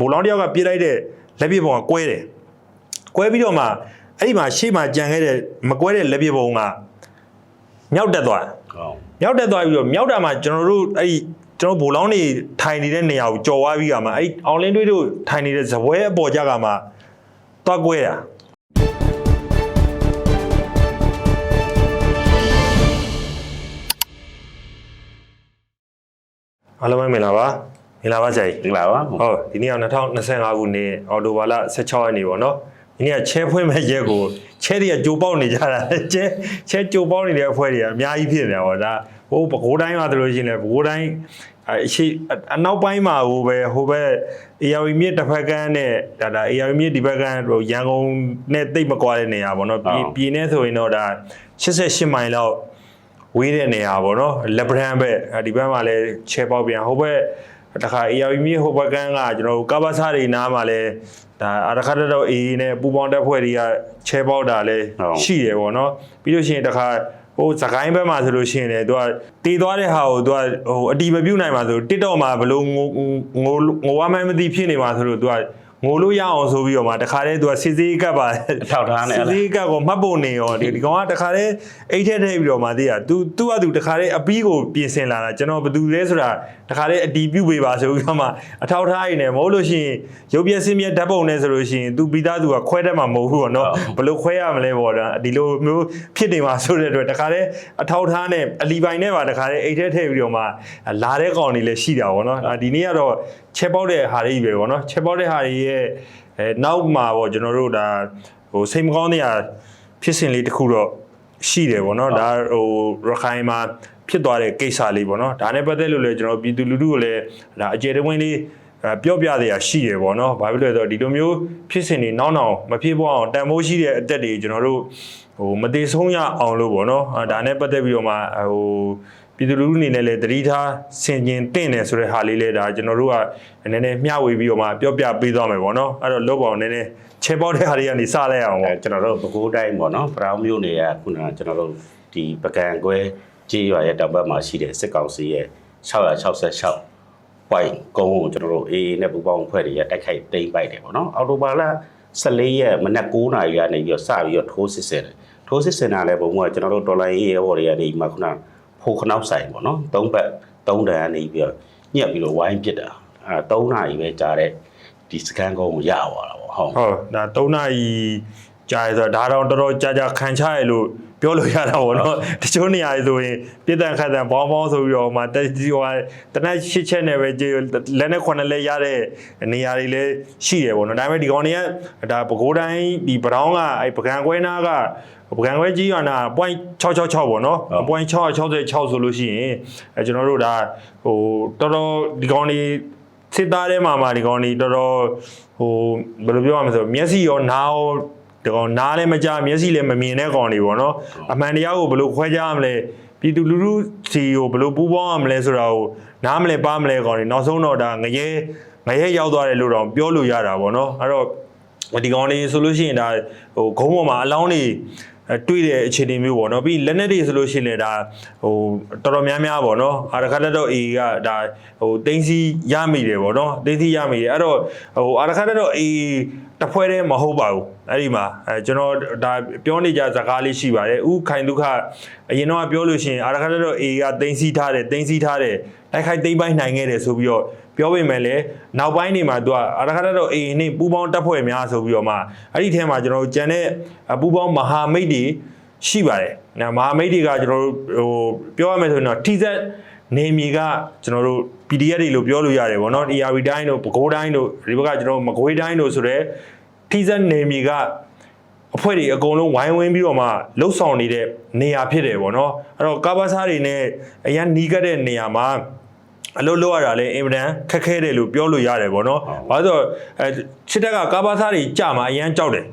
ဘိုလောင်းတယောက်ကပြေးလိုက်တဲ့လက်ပြပုံကကွဲတယ်ကွဲပြီးတော့မှအဲ့ဒီမှာရှေ့မှာကြံခဲ့တဲ့မကွဲတဲ့လက်ပြပုံကမြောက်တက်သွားတယ်ဟုတ်မြောက်တက်သွားပြီးတော့မြောက်တာမှာကျွန်တော်တို့အဲ့ဒီကျွန်တော်ဘိုလောင်းနေထိုင်နေတဲ့နေရာကိုကြော်သွားပြီးကမှအဲ့ဒီအောင်လင်းတွေးတို့ထိုင်နေတဲ့ဇပွဲအပေါ်ကြကမှတွားကွဲတာအားလုံးပဲမင်္ဂလာပါ မင်္ဂလာပါဆရာကြီးဒီလားပါဟုတ်ဒီနေ့က2025ခုနှစ်အော်တိုဘာလ16ရက်နေ့ပေါ့နော်ဒီနေ့ကချဲဖွင့်မဲ့ရက်ကိုချဲတွေကကြိုပေါက်နေကြတာချဲချဲကြိုပေါက်နေတဲ့အဖွဲ့တွေကအများကြီးဖြစ်နေတာပေါ့ဒါဟိုပဲခူးတိုင်းမှာဆိုလို့ရှိရင်လည်းပဲခူးတိုင်းအရှိအနောက်ပိုင်းမှာဟိုပဲဟိုပဲ AR မြစ်တစ်ဖက်ကန်းနဲ့ဒါဒါ AR မြစ်ဒီဘက်ကန်းဟိုရန်ကုန်နဲ့တိတ်မကွာတဲ့နေရာပေါ့နော်ပြည်ပြည်နေဆိုရင်တော့ဒါ88မိုင်လောက်ဝေးတဲ့နေရာပေါ့နော်လက်ပရန်ဘက်အဲဒီဘက်မှာလည်းချဲပေါက်ပြန်ဟိုဘက် တခါ AR မြေဟိုဘက်ကန်းကကျွန်တော်တို့ကဘာစာတွေနားမှာလည်းဒါအရခတ်တော့ AA နဲ့ပူပေါင်းတက်ဖွဲ့တွေကချဲပေါက်တာလည်းရှိတယ်ပေါ့နော်ပြီးလို့ရှိရင်တခါဟိုစကိုင်းဘက်မှာဆိုလို့ရှိရင်လည်းသူကတေးသွားတဲ့ဟာကိုသူကဟိုအတီမပြုတ်နိုင်မှာဆို TikTok မှာဘလို့ငိုငိုငိုဝမ်းမှန်းမသိဖြစ်နေမှာဆိုလို့သူက ငိုလို့ရအောင်ဆိုပြီးတော့မှတခါတည်းသူကစစ်စေးကပ်ပါ အထောက်ထားနဲ့ စီစီကကိုမှတ်ဖို့နေရောဒီဒီကောင်ကတခါတည်းအိတ်ထက်ထည့်ပြီးတော့မှသိရ तू तू က तू တခါတည်းအပီးကိုပြင်ဆင်လာတာကျွန်တော်ဘယ်သူလဲဆိုတာတခါတည်းအတီးပြုတ်ပေးပါဆိုပြီးတော့မှအထောက်ထားရည်နေမဟုတ်လို့ရှိရင်ရုပ်ပြစင်းမြတ်ဓာတ်ပုံနဲ့ဆိုလို့ရှိရင် तू ပြီးသား तू ကခွဲတတ်မှာမဟုတ်ဘူးပေါ့နော်ဘယ်လိုခွဲရမလဲပေါ့ဒါဒီလိုမျိုးဖြစ်နေမှာဆိုတဲ့အတွက်တခါတည်းအထောက်ထားနဲ့အလီပိုင်နဲ့ပါတခါတည်းအိတ်ထက်ထည့်ပြီးတော့မှလာတဲ့ကောင်တွေလည်းရှိတာပေါ့နော်ဒီနေ့ကတော့ချက်ပေါက်တဲ့ဟာတွေပဲပေါ့နော်ချက်ပေါက်တဲ့ဟာတွေ ရဲ့အဲနောက်မှာပေါ့ကျွန်တော်တို့ဒါဟိုစိတ်မကောင်းတဲ့ဟာဖြစ်စဉ်လေးတစ်ခုတော့ရှိတယ်ဗောနော်ဒါဟိုရခိုင်မှာဖြစ်သွားတဲ့ကိစ္စလေးဗောနော်ဒါနဲ့ပတ်သက်လို့လည်းကျွန်တော်ပြည်သူလူထုကိုလည်းဒါအကျေတဝင်းလေးအဲပြောပြရရှိတယ်ဗောနော်ဘာဖြစ်လို့လဲဆိုတော့ဒီလိုမျိုးဖြစ်စဉ်တွေနောက်နောက်မဖြစ်ပေါ်အောင်တန်ဖိုးရှိတဲ့အသက်တွေကျွန်တော်တို့ဟိုမသေးဆုံးရအောင်လို့ဗောနော်အဲဒါနဲ့ပတ်သက်ပြီးတော့မှဟို ပြည်သူလူထုအနေနဲ့လည်းတတိထားဆင်ကျင်တင့်တယ်ဆိုတဲ့ဟာလေးလည်းဒါကျွန်တော်တို့ကနည်းနည်းမျှဝေပြီးတော့မှပြောပြပေးသွားမယ်ဗောနော်အဲ့တော့လောက်ပါအောင်နည်းနည်းချေပေါက်တဲ့ဟာတွေကနေစလိုက်အောင်အဲဗောကျွန်တော်တို့ပဲခူးတိုင်းပေါ့နော်ပရောင်းမျိုးနေရခုနကကျွန်တော်တို့ဒီပကံကွဲကြေးရွာရဲ့တောင်ဘက်မှာရှိတဲ့စစ်ကောင်စီရဲ့666 point ကုန်းကိုကျွန်တော်တို့ AA နဲ့ပူးပေါင်းဖွဲ့တွေရတိုက်ခိုက်သိမ်းပိုက်တယ်ပေါ့နော်အော်တိုဘာလ14ရက်မနက်9နာရီကနေပြီးတော့စပြီးတော့ထိုးစစ်ဆင်တယ်ထိုးစစ်ဆင်တာလည်းဘုံကကျွန်တော်တို့ဒေါ်လာရေးရဲဘော်တွေကနေမှခုန ဖိုခနောက်ဆိုင်ပေါ့နော်၃ဘက်၃တန်ကနေပြီးတော့ညက်ပြီးတော့ဝိုင်းပစ်တာအဲ3နာရီပဲကြာတဲ့ဒီစကန်ကုန်းကိုရသွားတာပေါ့ဟုတ်ဟုတ်ဒါ3နာရီကြာရဆိုတော့ဒါတော့တော်တော်ကြာကြာခံချရလို့ပြောလို့ရတာပေါ့နော်တချို့နေရာတွေဆိုရင်ပြစ်ဒဏ်ခတ်ဒဏ်ဘောင်းဘောင်းဆိုပြီးတော့မှတက်ကြီးဟိုတနက်ရှစ်ချက်နဲ့ပဲကြေလက်နဲ့ခွန်းနဲ့လဲရတဲ့နေရာတွေလည်းရှိတယ်ပေါ့နော်ဒါပေမဲ့ဒီကောင်တွေကဒါပဲခူးတိုင်းဒီဘရောင်းကအဲပကံကွဲနာက ပကံခွဲကြီးရနာ point 666ပေါ့နော် point 666ဆိုလို့ရှိရင်အဲကျွန်တော်တို့ဒါဟိုတော်တော်ဒီကောင်တွေစစ်သားထဲမှာမှဒီကောင်တွေတော်တော်ဟိုဘယ်လိုပြောရမလဲဆိုမျက်စိရောနားရောဒီကောင်နားလည်းမကြားမျက်စိလည်းမမြင်တဲ့ကောင်တွေပေါ့နော်အမှန်တရားကိုဘယ်လိုခွဲခြားရမလဲပြည်သူလူထုစီကိုဘယ်လိုပူးပေါင်းရမလဲဆိုတာကိုနားမလဲပါမလဲကောင်တွေနောက်ဆုံးတော့ဒါငရဲငရဲရောက်သွားတယ်လို့တော့ပြောလို့ရတာပေါ့နော်အဲ့တော့ဒီကောင်လေးဆိုလို့ရှိရင်ဒါဟိုဂုံးပေါ်မှာအလောင်းတွေအဲ တွေ့တဲ့အခြေအနေမျိုးပေါ့နော်ပြီးလက်နက်တွေဆိုလို့ရှိရင်လည်းဒါဟိုတော်တော်များများပေါ့နော်အာရခတ်တက်တော့ A ကဒါဟိုတင်းစီရမိတယ်ပေါ့နော်တင်းစီရမိတယ်အဲ့တော့ဟိုအာရခတ်တက်တော့ A တဖွဲတည်းမဟုတ်ပါဘူးအဲ့ဒီမှာအဲကျွန်တော်ဒါပြောနေကြစကားလေးရှိပါတယ်ဥခိုင်ဒုက္ခအရင်တော့ပြောလို့ရှိရင်အာရခတ်တက်တော့ A ကတင်းစီထားတယ်တင်းစီထားတယ်တိုက်ခိုက်သိမ်းပိုင်းနိုင်ခဲ့တယ်ဆိုပြီးတော့ ပြောပေမဲ့လည်းနောက်ပိုင်းနေမှာသူကအရခတတော့အေအေနဲ့ပူပေါင်းတပ်ဖွဲ့များဆိုပြီးတော့မှအဲ့ဒီထဲမှာကျွန်တော်တို့ကြံတဲ့ပူပေါင်းမဟာမိတ်တွေရှိပါတယ်။နော်မဟာမိတ်တွေကကျွန်တော်တို့ဟိုပြောရမယ်ဆိုရင်တော့ TZ နေမီကကျွန်တော်တို့ PDF တွေလို့ပြောလို့ရတယ်ဗောနော်။ ERV တိုင်းတို့ပဲခူးတိုင်းတို့ဒီဘက်ကကျွန်တော်မကွေးတိုင်းတို့ဆိုတော့ TZ နေမီကအဖွဲ့တွေအကုန်လုံးဝိုင်းဝန်းပြီးတော့မှလှုပ်ဆောင်နေတဲ့နေရာဖြစ်တယ်ဗောနော်အဲ့တော့ကာဘာစားတွေနဲ့အရန်နီးကပ်တဲ့နေရာမှာ အလုပ်လုပ်ရတာလည်းအင်မတန်ခက်ခဲတယ်လို့ပြောလို့ရတယ်ဗောနော်ဘာလို့လဲဆိုတော့အဲချစ်တက်ကကာဘာစားတွေကြာမှာအရန်ကြောက်တယ်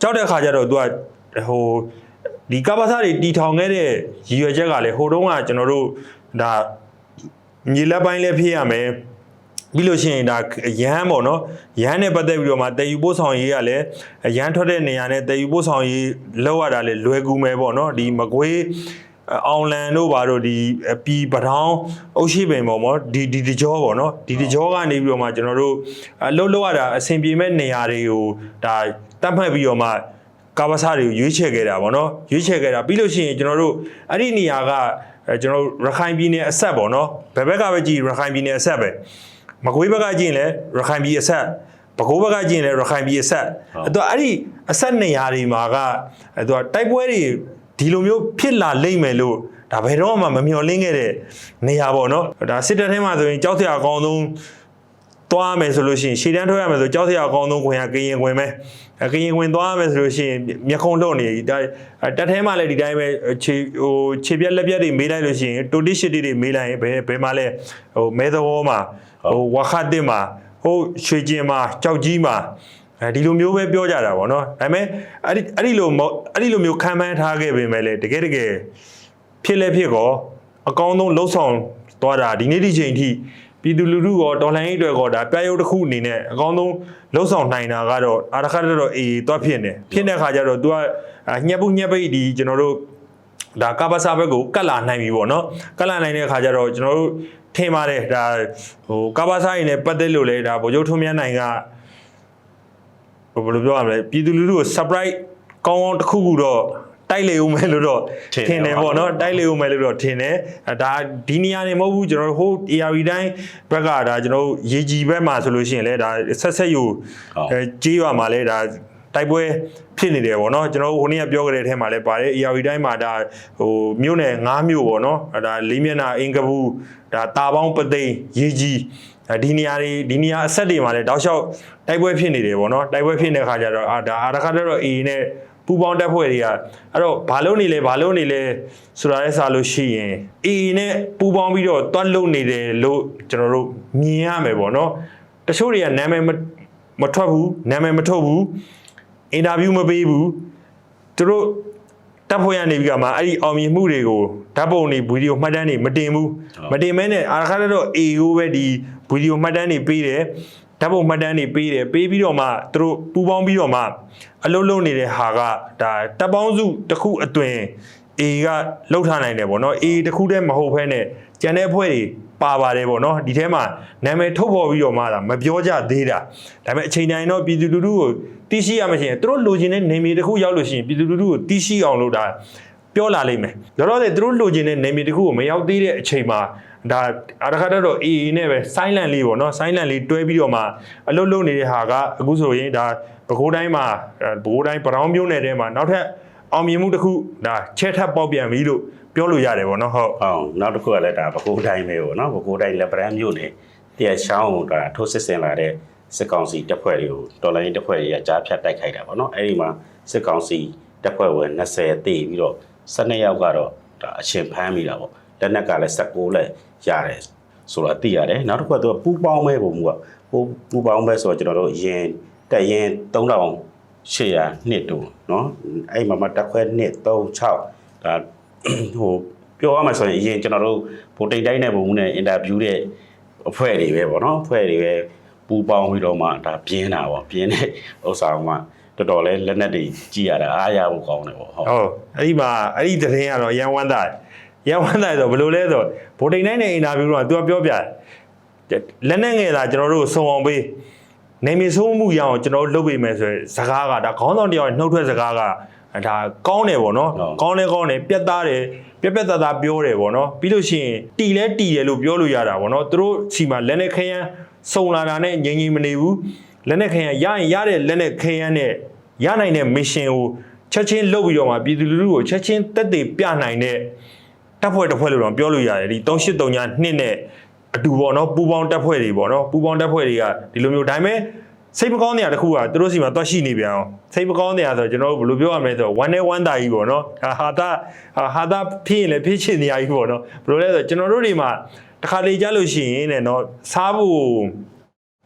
ကြောက်တဲ့ခါကျတော့ तू ကဟိုဒီကာဘာစားတွေတီထောင်ခဲ့တဲ့ရည်ရွယ်ချက်ကလည်းဟိုတုန်းကကျွန်တော်တို့ဒါမြေလက်ပိုင်းလည်းဖြစ်ရမယ်ပြီးလို့ရှိရင်ဒါရဟန်းပေါ့နော်ရဟန်းနဲ့ပတ်သက်ပြီးတော့မှတည်ယူပို့ဆောင်ရေးကလည်းရဟန်းထွက်တဲ့နေရာနဲ့တည်ယူပို့ဆောင်ရေးလောက်ရတာလည်းလွယ်ကူမယ်ပေါ့နော်ဒီမကွေး အောင်လန်တို့ဘာတို့ဒီပြည်ပထောင်းအုတ်ရှိပင်ပေါ့မောဒီဒီဒီကြောပေါ့နော်ဒီဒီကြောကနေပြီးတော့မှကျွန်တော်တို့အလှုပ်လှုပ်ရတာအဆင်ပြေမဲ့နေရာတွေကိုဒါတတ်မှတ်ပြီးတော့မှကာဘာစာတွေကိုရွေးချယ်ခဲ့တာပေါ့နော်ရွေးချယ်ခဲ့တာပြီးလို့ရှိရင်ကျွန်တော်တို့အဲ့ဒီနေရာကအဲကျွန်တော်တို့ရခိုင်ပြည်နယ်အဆက်ပေါ့နော်ဘယ်ဘက်ကပဲကြည့်ရခိုင်ပြည်နယ်အဆက်ပဲမကွေးဘက်ကကြည့်ရင်လည်းရခိုင်ပြည်အဆက်ပဲခူးဘက်ကကြည့်ရင်လည်းရခိုင်ပြည်အဆက်အဲ့တော့အဲ့ဒီအဆက်နေရာတွေမှာကအဲ့တော့တိုက်ပွဲတွေ ဒီလိုမျိုးဖြစ်လာလိမ့်မယ်လို့ဒါဘယ်တော့မှမမျှော်လင့်ခဲ့တဲ့နေရာပေါ့နော်ဒါစစ်တပ်ထဲမှာဆိုရင်ကြောက်စရာအကောင်းဆုံးသွားမယ်ဆိုလို့ရှိရင်ရှေ့တန်းထွက်ရမယ်ဆိုကြောက်စရာအကောင်းဆုံးခွင်ကကရင်ခွင်ပဲအဲကရင်ခွင်သွားရမယ်ဆိုလို့ရှိရင်မျက်ခုံးလွတ်နေဒါတက်ထဲမှာလည်းဒီတိုင်းပဲခြေဟိုခြေပြက်လက်ပြက်တွေမေးလိုက်လို့ရှိရင်တိုတိရှစ်တွေမေးလိုက်ရင်ဘယ်ဘယ်မှာလဲဟိုမဲသဘောမှာဟိုဝါခတ်တင်မှာဟိုရွှေကျင်မှာကြောက်ကြီးမှာ အဲဒီလိုမျိုးပဲပြောကြတာပေါ့နော်ဒါပေမဲ့အဲ့ဒီအဲ့ဒီလိုမဟုတ်အဲ့ဒီလိုမျိုးခံမှန်းထားခဲ့ပေမဲ့လေတကယ်တကယ်ဖြစ်လဲဖြစ်ကောအကောင်းဆုံးလှုပ်ဆောင်သွားတာဒီနေ့ဒီချိန်ထိပြည်သူလူထုရောတော်လှန်ရေးတွေရောဒါပြရုပ်တစ်ခုအနေနဲ့အကောင်းဆုံးလှုပ်ဆောင်နိုင်တာကတော့အာရခတ်တော့အေးသွားဖြစ်နေဖြစ်တဲ့ခါကျတော့ तू ကညက်ပုညက်ပိတ်ဒီကျွန်တော်တို့ဒါကပ္ပစာဘက်ကိုကတ်လာနိုင်ပြီပေါ့နော်ကတ်လာနိုင်တဲ့ခါကျတော့ကျွန်တော်တို့ထင်ပါတယ်ဒါဟိုကပ္ပစာရင်းနဲ့ပတ်သက်လို့လေဒါဗိုလ်ချုပ်ထွန်းမြတ်နိုင်ကဟို ဘယ်လိုပြောရမလဲပြည်သူလူထုကို surprise ကောင်းကောင်းတစ်ခုခုတော့တိုက်လေဦးမယ်လို့တော့ထင်တယ်ထင်တယ်ပေါ့နော်တိုက်လေဦးမယ်လို့တော့ထင်တယ်အဲဒါဒီနေရာနေမဟုတ်ဘူးကျွန်တော်တို့ဟို ARV တိုင်းဘက်ကဒါကျွန်တော်တို့ရေကြီးဘက်မှာဆိုလို့ရှိရင်လည်းဒါဆက်ဆက်ယူဟုတ်အဲကြေးရွာမှာလည်းဒါတိုက်ပွဲဖြစ်နေတယ်ပေါ့နော်ကျွန်တော်တို့ဟိုနေ့ကပြောကြတဲ့အထက်မှာလည်းပါတယ် ARV တိုင်းမှာဒါဟိုမြို့နယ်၅မြို့ပေါ့နော်အဲဒါလေးမျက်နှာအင်္ဂဘူးဒါတာပေါင်းပသိမ်ရေကြီးအဲဒီနေရာတွေဒီနေရာအဆက်တွေမှာလည်းတောက်လျှောက် တိုက်ပွဲဖြစ်နေတယ်ပေါ့နော်တိုက်ပွဲဖြစ်နေတဲ့ခါကျတော့အာဒါအာရခါတော့ A နဲ့ပူပေါင်းတက်ဖွဲ့တွေကအဲ့တော့ဘာလို့နေလဲဘာလို့နေလဲဆိုတာလဲစားလို့ရှိရင် A နဲ့ပူပေါင်းပြီးတော့တွတ်လုံနေတယ်လို့ကျွန်တော်တို့မြင်ရမယ်ပေါ့နော်တချို့တွေကနာမည်မမထွက်ဘူးနာမည်မထုတ်ဘူးအင်တာဗျူးမပေးဘူးသူတို့တပ်ဖွဲ့ရနေပြီးကမှအဲ့ဒီအောင်မြင်မှုတွေကိုဓာတ်ပုံတွေဗီဒီယိုမှတ်တမ်းတွေမတင်ဘူးမတင်မဲနဲ့အာခါတော့ A ကိုပဲဒီဗီဒီယိုမှတ်တမ်းတွေပေးတယ် ဓာတ်ပုံမှတ်တမ်းတွေပေးတယ်ပေးပြီးတော့မှသူတို့ပူပေါင်းပြီးတော့မှအလုံးလုံးနေတဲ့ဟာကဒါတပ်ပေါင်းစုတစ်ခုအသွင် A ကလှုပ်ထားနိုင်တယ်ပေါ့နော် A တစ်ခုတည်းမဟုတ်ဘဲနဲ့ကျန်တဲ့အဖွဲ့တွေပါပါတယ်ပေါ့နော်ဒီထဲမှာနာမည်ထုတ်ဖော်ပြီးတော့မှဒါမပြောကြသေးတာဒါပေမဲ့အချိန်တိုင်းတော့ပြည်သူလူထုကိုသိရှိရမှရှိရင်သူတို့လိုချင်တဲ့နေမြေတစ်ခုရောက်လို့ရှိရင်ပြည်သူလူထုကိုသိရှိအောင်လို့ဒါပြောလာလိမ့်မယ်လောလောဆယ်သူတို့လိုချင်တဲ့နေမြေတစ်ခုကိုမရောက်သေးတဲ့အချိန်မှာ ဒါအရခါတော့ AA နဲ့ပဲ silent လေးပေါ့နော် silent လေးတွဲပြီးတော့မှအလုပ်လုပ်နေတဲ့ဟာကအခုဆိုရင်ဒါပဲခူးတိုင်းမှာအဲပဲခူးတိုင်းပတောင်းမြို့နယ်ထဲမှာနောက်ထပ်အောင်မြင်မှုတစ်ခုဒါချဲထပ်ပေါက်ပြန်ပြီလို့ပြောလို့ရတယ်ပေါ့နော်ဟုတ်ဟုတ်နောက်တစ်ခုကလည်းဒါပဲခူးတိုင်းပဲပေါ့နော်ပဲခူးတိုင်းလက်ပရန်မြို့နယ်တရချောင်းဒါထိုးစစ်ဆင်လာတဲ့စစ်ကောင်စီတပ်ဖွဲ့တွေကိုတော်လိုင်းတပ်ဖွဲ့တွေကကြားဖြတ်တိုက်ခိုက်တာပေါ့နော်အဲ့ဒီမှာစစ်ကောင်စီတပ်ဖွဲ့ဝင်20တေပြီးတော့12ယောက်ကတော့ဒါအရှင်ဖမ်းမိတာပေါ့ လက်နက်ကလည်း16လက်ရတယ်ဆိုတော့သိရတယ်နောက်တစ်ခုကသူကပူပေါင်းပဲပုံမှုကပူပူပေါင်းပဲဆိုတော့ကျွန်တော်တို့ရင်တက်ရင်3800နှစ်တူเนาะအဲ့မှာမှတက်ခွဲနှစ်36ဒါ ဟိုပြောရမှာဆိုရင်အရင်ကျွန်တော်တို့ဗိုလ်တိတ်တိုင်းနဲ့ပုံမှုနဲ့အင်တာဗျူးတဲ့အဖွဲ့တွေပဲပေါ့နော်အဖွဲ့တွေပဲပူပေါင်းပြီးတော့မှဒါပြင်းတာပေါ့ပြင်းတဲ့ဥစ္စာကမှတော်တော်လေးလက်နက်တွေကြည်ရတာအားရဖို့ကောင်းတယ်ပေါ့ဟုတ် ဟုတ်အဲ့ဒီမှာအဲ့ဒီသတင်းကတော့ရန်ဝမ်းသား ရန်ဝမ်းသားဆိုဘယ်လိုလဲဆိုဗိုလ်တိန်နိုင်တဲ့အင်တာဗျူးတော့ तू ပြောပြလက်နဲ့ငယ်တာကျွန်တော်တို့စုံအောင်ပေးနေမဆိုးမှုရအောင်ကျွန်တော်တို့လုပ်ပေးမယ်ဆိုရင်စကားကဒါခေါင်းဆောင်တယောက်ရဲ့နှုတ်ထွက်စကားကဒါကောင်းတယ်ပေါ့နော်ကောင်းလဲကောင်းတယ်ပြတ်သားတယ်ပြက်ပြက်သားသားပြောတယ်ပေါ့နော်ပြီးလို့ရှိရင်တီလဲတီတယ်လို့ပြောလို့ရတာပေါ့နော်သူတို့စီမှာလက်နဲ့ခရမ်းစုံလာတာနဲ့ငြိမ်ငြိမ်မနေဘူးလက်နဲ့ခရမ်းရရင်ရတဲ့လက်နဲ့ခရမ်းနဲ့ရနိုင်တဲ့ mission ကိုချက်ချင်းလုပ်ပြီးတော့မှပြည်သူလူထုကိုချက်ချင်းတက်တည်ပြနိုင်တဲ့ တပ်ဖွဲ့တစ်ဖွဲ့လို့တော့ပြောလို့ရတယ်ဒီ3839နှစ်နဲ့အတူပေါ့နော်ပူပေါင်းတပ်ဖွဲ့တွေပေါ့နော်ပူပေါင်းတပ်ဖွဲ့တွေကဒီလိုမျိုးဒါပေမဲ့စိတ်မကောင်းတဲ့နေရာတစ်ခုကသူတို့စီမှာတွက်ရှိနေပြန်အောင်စိတ်မကောင်းတဲ့နေရာဆိုတော့ကျွန်တော်တို့ဘယ်လိုပြောရမလဲဆိုတော့ one day one တာကြီးပေါ့နော်ဟာဟာတာဟာဟာတာဖြစ်ရင်လည်းဖြစ်ချင်နေရကြီးပေါ့နော်ဘယ်လိုလဲဆိုတော့ကျွန်တော်တို့တွေမှာတစ်ခါလေကြားလို့ရှိရင်တဲ့နော်စားဖို့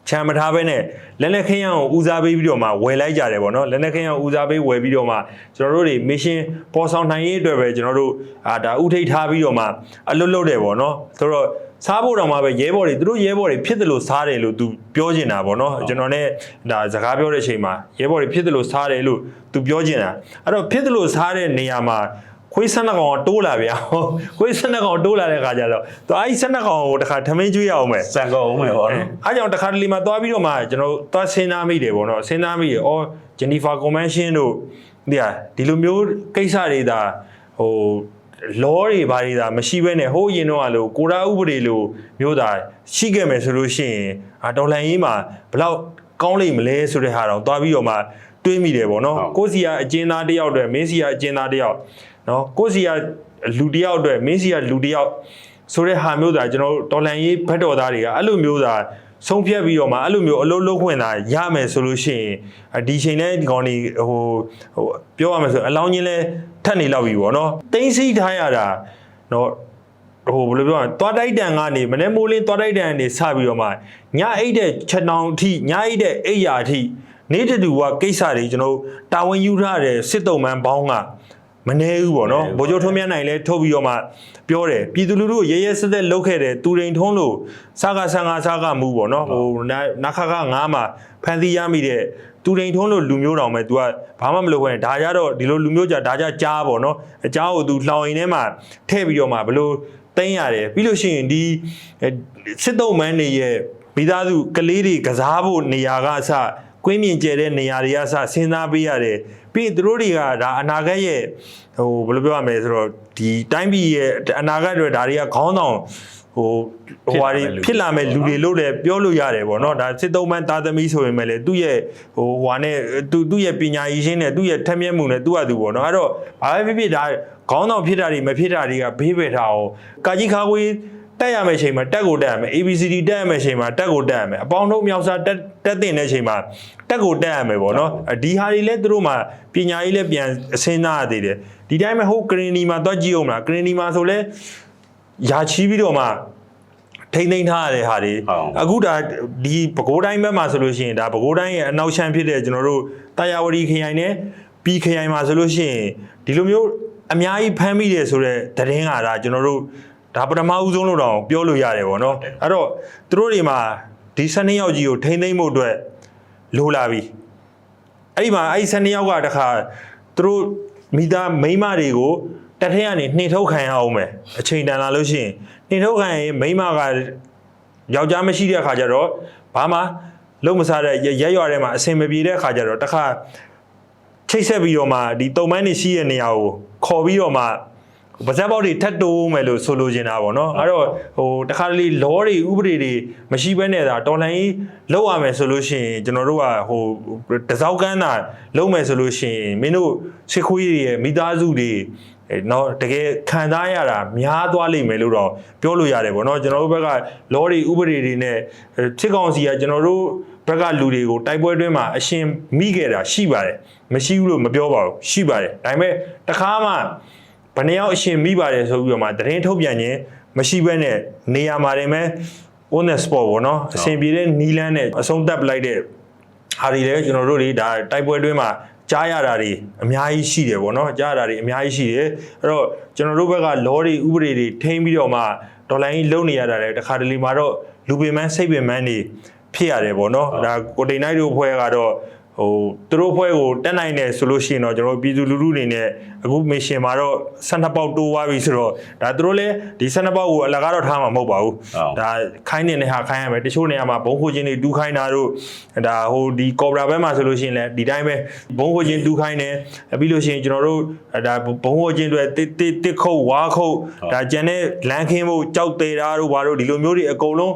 ချမ်းမထားဘဲနဲ့လက်လက်ခင်းရအောင်ဦးစားပေးပြီးတော့မှဝယ်လိုက်ကြတယ်ပေါ့နော်လက်လက်ခင်းရအောင်ဦးစားပေးဝယ်ပြီးတော့မှကျွန်တော်တို့တွေ mission ပေါ်ဆောင်နိုင်ရေးအတွက်ပဲကျွန်တော်တို့အာဒါဥထိတ်ထားပြီးတော့မှအလွတ်လွတ်တယ်ပေါ့နော်ဆိုတော့စားဖို့တော့မှပဲရဲဘော်တွေသူတို့ရဲဘော်တွေဖြစ်တယ်လို့စားတယ်လို့သူပြောချင်တာပေါ့နော်ကျွန်တော်နဲ့ဒါစကားပြောတဲ့အချိန်မှာရဲဘော်တွေဖြစ်တယ်လို့စားတယ်လို့သူပြောချင်တာအဲ့တော့ဖြစ်တယ်လို့စားတဲ့နေရာမှာ ခွေးဆန်းနှကောင်ကတိုးလာဗျာခွေးဆန်းနှကောင်တိုးလာတဲ့ခါကျတော့သူအဲ့ဒီဆန်းနှကောင်ကိုတခါထမင်းကျွေးရအောင်မယ်စံကုန်အောင်မယ်ပေါ့နော်အားကြောင့်တခါတလေမှာသွားပြီးတော့မှကျွန်တော်တို့သွားစဉ်းစားမိတယ်ပေါ့နော်စဉ်းစားမိတယ်အော်ဂျနီဖာကွန်ဗင်းရှင်းတို့ဒီဟာဒီလိုမျိုးကိစ္စတွေဒါဟိုလောတွေဘာတွေဒါမရှိဘဲနဲ့ဟိုးရင်တော့အလိုကိုရာဥပဒေလိုမျိုးဒါရှိခဲ့မယ်ဆိုလို့ရှိရင်အာတော်လန်ရေးမှာဘလောက်ကောင်းလိမ့်မလဲဆိုတဲ့ဟာတော့သွားပြီးတော့မှတွေးမိတယ်ပေါ့နော်ကိုစီကအကျဉ်းသားတစ်ယောက်တည်းမင်းစီကအကျဉ်းသားတစ်ယောက် နော်ကိုစီကလူတစ်ယောက်တည်းမင်းစီကလူတစ်ယောက်ဆိုတဲ့ဟာမျိုးသာကျွန်တော်တို့တော်လန်ရေးဘက်တော်သားတွေကအဲ့လိုမျိုးသာဆုံးဖြတ်ပြီးတော့မှအဲ့လိုမျိုးအလုံးလုံးခွင့်သာရမယ်ဆိုလို့ရှိရင်အဒီချိန်လဲဒီကောင်နေဟိုဟိုပြောရမယ်ဆိုအလောင်းချင်းလဲထက်နေလောက်ပြီပေါ့နော်တင်းစီထားရတာနော်ဟိုဘယ်လိုပြောရလဲသွားတိုက်တန်ကနေမနေ့မိုးလင်းသွားတိုက်တန်ကနေစပြီးတော့မှညအိတ်တဲ့ချက်တောင်အထိညအိတ်တဲ့အိယာအထိနေတတူကကိစ္စတွေကျွန်တော်တို့တာဝန်ယူထားတဲ့စစ်တုံးမန်းဘောင်းက မနေဘူးပေါ့နော်ဗိုလ်ချုပ်ထွန်းမြတ်နိုင်လည်းထုတ်ပြီးတော့မှပြောတယ်ပြည်သူလူထုရဲရဲစက်စက်လုပ်ခဲ့တယ်သူရိန်ထုံးလို့စားကဆန်ကစားကမူပေါ့နော်ဟိုနခခ9မှာဖန်စီရမိတဲ့သူရိန်ထုံးလို့လူမျိုးတောင်မဲ့ तू ကဘာမှမလုပ်ခဲ့ဒါကြတော့ဒီလိုလူမျိုးကြဒါကြကြားပေါ့နော်အကြားကို तू လှောင်ရင်ထဲမှာထည့်ပြီးတော့မှဘလို့တင်းရတယ်ပြီးလို့ရှိရင်ဒီစစ်တုံးမန်းတွေရဲ့မိသားစုကလေးတွေကစားဖို့နေရာကအစကွင်းမြင့်ကျဲတဲ့နေရာတွေကစစဉ်းစားပေးရတယ် ပြီးရင်သူတို့တွေကဒါအနာဂတ်ရဲ့ဟိုဘယ်လိုပြောရမလဲဆိုတော့ဒီတိုင်းပြည်ရဲ့အနာဂတ်တွေဒါတွေကခေါင်းဆောင်ဟိုဟိုဟာတွေဖြစ်လာမဲ့လူတွေလို့လည်းပြောလို့ရတယ်ပေါ့နော်ဒါစစ်သုံးပန်းသားသမီးဆိုရင်လည်းသူ့ရဲ့ဟိုဟွာနဲ့သူသူ့ရဲ့ပညာရည်ရှင်းနဲ့သူ့ရဲ့ထက်မြက်မှုနဲ့သူ့ဟာသူပေါ့နော်အဲ့တော့ဘာပဲဖြစ်ဖြစ်ဒါခေါင်းဆောင်ဖြစ်တာတွေမဖြစ်တာတွေကဘေးပယ်ထားအောင်ကာကြီးခါခွေး တက်ရမယ့်ချိန်မှာတက်ကိုတက်ရမယ် ABCD တက်ရမယ့်ချိန်မှာတက်ကိုတက်ရမယ်အပေါင်းတို့မြောက်စားတက်တက်တင်တဲ့ချိန်မှာတက်ကိုတက်ရမယ်ပေါ့နော်ဒီဟာတွေလည်းသူတို့မှာပညာရေးလည်းပြန်အစင်းသားရသေးတယ်ဒီတိုင်းမှာဟိုကရင်နီမှာတော့ကြည့်အောင်မလားကရင်နီမှာဆိုလဲယာချီးပြီးတော့မှထိမ့်သိမ်းထားရတဲ့ဟာတွေအခုဒါဒီပဲခူးတိုင်းဘက်မှာဆိုလို့ရှိရင်ဒါပဲခူးတိုင်းရဲ့အနောက်ရှမ်းဖြစ်တဲ့ကျွန်တော်တို့တာယာဝတီခရိုင်နဲ့ပြည်ခရိုင်မှာဆိုလို့ရှိရင်ဒီလိုမျိုးအများကြီးဖမ်းမိတယ်ဆိုတော့တရင်ကဒါကျွန်တော်တို့ ဒါပထမဦးဆုံးလို့တော့ပြောလို့ရတယ်ပေါ့နော်အဲ့တော့သူတို့တွေမှာဒီ12ယောက်ကြီးကိုထိမ့်သိမ်းဖို့အတွက်လိုလာပြီအဲ့ဒီမှာအဲ့ဒီ12ယောက်ကတခါသူတို့မိသားမိန်းမတွေကိုတက်ထဲကနေနှင်ထုတ်ခံရအောင်မယ်အချိန်တန်လာလို့ရှိရင်နှင်ထုတ်ခံရင်မိန်းမကယောက်ျားမရှိတဲ့အခါကျတော့ဘာမှလုံးမစားတဲ့ရက်ရွာထဲမှာအဆင်မပြေတဲ့အခါကျတော့တခါချိတ်ဆက်ပြီးတော့မှဒီတုံမန်းနေရှိတဲ့နေရာကိုခေါ်ပြီးတော့မှ ဗဇက်ပေါက်တွေထတ်တိုးမယ်လို့ဆိုလိုချင်တာပေါ့နော်အဲ့တော့ဟိုတခါတလေလောတွေဥပဒေတွေမရှိဘဲနဲ့ဒါတော်လှန်ရေးလောက်ရမယ်ဆိုလို့ရှိရင်ကျွန်တော်တို့ကဟိုတစောက်ကန်းတာလုံးမယ်ဆိုလို့ရှိရင်မင်းတို့စစ်ခွေးတွေရဲ့မိသားစုတွေအဲတော့တကယ်ခံစားရတာများသွားလိမ့်မယ်လို့တော့ပြောလို့ရတယ်ပေါ့နော်ကျွန်တော်တို့ဘက်ကလောတွေဥပဒေတွေနဲ့စစ်ကောင်စီကကျွန်တော်တို့ဘက်ကလူတွေကိုတိုက်ပွဲတွင်းမှာအရှင်မိခဲ့တာရှိပါတယ်မရှိဘူးလို့မပြောပါဘူးရှိပါတယ်ဒါပေမဲ့တခါမှ ဘယ်နှယောက်အရှင်မိပါတယ်ဆိုပြီးတော့မှသတင်းထုတ်ပြန်ခြင်းမရှိဘဲနဲ့နေရာမှာတင်မဲ့ on the spot ပေါ့နော်အဆင်ပြေတဲ့နီလန်းနဲ့အဆုံးသတ်ပလိုက်တဲ့ဟာတွေလည်းကျွန်တော်တို့တွေဒါတိုက်ပွဲတွင်းမှာကြားရတာတွေအများကြီးရှိတယ်ပေါ့နော်ကြားရတာတွေအများကြီးရှိတယ်အဲ့တော့ကျွန်တော်တို့ဘက်ကလောတွေဥပဒေတွေထိန်းပြီးတော့မှဒေါ်လာကြီးလုံနေရတာလည်းတစ်ခါတလေမှာတော့လူပင်မန်းစိတ်ပင်မန်းတွေဖြစ်ရတယ်ပေါ့နော်ဒါကိုတိန်နိုင်တို့ဖွဲ့ကတော့ ဟိုသူတို့ဖွဲ့ကိုတက်နိုင်တယ်ဆိုလို့ရှိရင်တော့ကျွန်တော်တို့ပြည်သူလူထုအနေနဲ့အခုမရှင်မှာတော့12ပေါက်တိုးသွားပြီဆိုတော့ဒါသူတို့လည်းဒီ12ပေါက်ကိုအလကားတော့ထားမှာမဟုတ်ပါဘူးဒါခိုင်းနေတဲ့ဟာခိုင်းရမယ်တချို့နေရာမှာဘုံခိုချင်းတွေတူးခိုင်းတာတို့ဒါဟိုဒီကော်ဘရာဘက်မှာဆိုလို့ရှိရင်လည်းဒီတိုင်းပဲဘုံခိုချင်းတူးခိုင်းတယ်ပြီးလို့ရှိရင်ကျွန်တော်တို့ဒါဘုံခိုချင်းတွေတစ်တစ်တစ်ခုတ်ဝါခုတ်ဒါကျန်တဲ့လမ်းခင်းဖို့ကြောက်သေးတာတို့ဘာတို့ဒီလိုမျိုးတွေအကုန်လုံး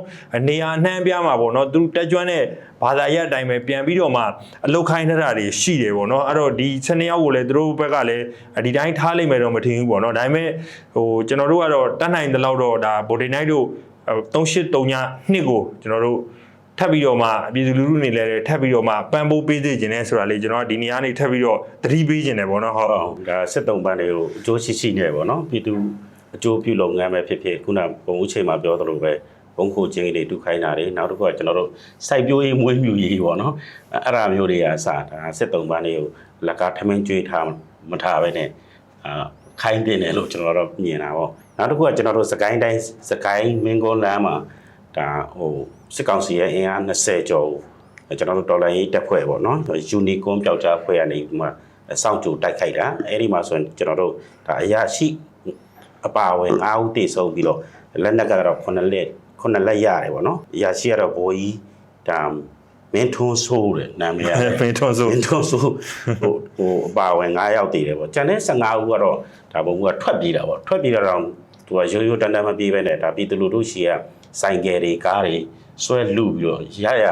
နေရာနှမ်းပြမှာပေါ့နော်သူတက်ကြွတဲ့ ဘာသာရပ်အတိုင်းပဲပြန်ပြီးတော့မှအလုတ်ခိုင်းထားတာတွေရှိတယ်ပေါ့နော်အဲ့တော့ဒီ12ယောက်ကိုလည်းသူတို့ဘက်ကလည်းဒီတိုင်းထားလိုက်မယ်တော့မထင်ဘူးပေါ့နော်ဒါပေမဲ့ဟိုကျွန်တော်တို့ကတော့တတ်နိုင်တဲ့လောက်တော့ဒါဗိုလ်ဒိနိုင်တို့3839ညနှစ်ကိုကျွန်တော်တို့ထပ်ပြီးတော့မှပြည်သူလူထုနေလဲထပ်ပြီးတော့မှပံပိုးပေးစေခြင်းနဲ့ဆိုတာလေးကျွန်တော်ကဒီနေရာနေထပ်ပြီးတော့သတိပေးခြင်းတယ်ပေါ့နော်ဟုတ်ဟုတ်ဒါစစ်တုံးပန်းတွေကိုအကျိုးရှိရှိနေပေါ့နော်ပြည်သူအကျိုးပြုလုပ်ငန်းပဲဖြစ်ဖြစ်ခုနဘုံဦးချိန်မှာပြောသလိုပဲဘုံ ခိုချင်းတွေတူခိုင်းတာတွေနောက်တစ်ခုကကျွန်တော်တို့စိုက်ပျိုးရေးမွေးမြူရေးပေါ့နော်အဲ့အဲ့ဒါမျိုးတွေကစဒါစစ်တုံးပန်းတွေကိုလက်ကားထမင်းကျွေးထားမထားပဲနဲ့အာခိုင်းတင်တယ်လို့ကျွန်တော်တို့မြင်တာပေါ့နောက်တစ်ခုကကျွန်တော်တို့စကိုင်းတိုင်းစကိုင်းမင်းကုန်းလမ်းမှာဒါဟိုစစ်ကောင်စီရဲ့အင်အား20ကျော်ကျွန်တော်တို့ဒေါ်လာရေးတက်ဖွဲ့ပေါ့နော်ယူနီကွန်ပျောက်ကြားဖွဲ့ရနေဒီမှာစောင့်ကြိုတိုက်ခိုက်တာအဲ့ဒီမှာဆိုရင်ကျွန်တော်တို့ဒါအရာရှိအပါအဝင်၅ဦးတိဆုံးပြီးတော့လက်နက်ကတော့9လက် 9လက်ရတယ်ပေါ့နော်အရာရှိကတော့ဘိုးကြီးဒါမင်းထွန်းဆိုးတယ်နာမည်ရတယ်ပင်ထွန်းဆိုမင်းတို့ဆိုဟိုဟိုအပါဝင်9ယောက်တည်တယ်ပေါ့ကျန်တဲ့15ဦးကတော့ဒါဘုံကထွက်ပြေးတာပေါ့ထွက်ပြေးတော့သူကရိုးရိုးတန်တန်မပြေးပဲနဲ့ဒါပြည်သူလူထုရှီကစိုင်ကယ်တွေကားတွေဆွဲလူပြီးတော့ရရ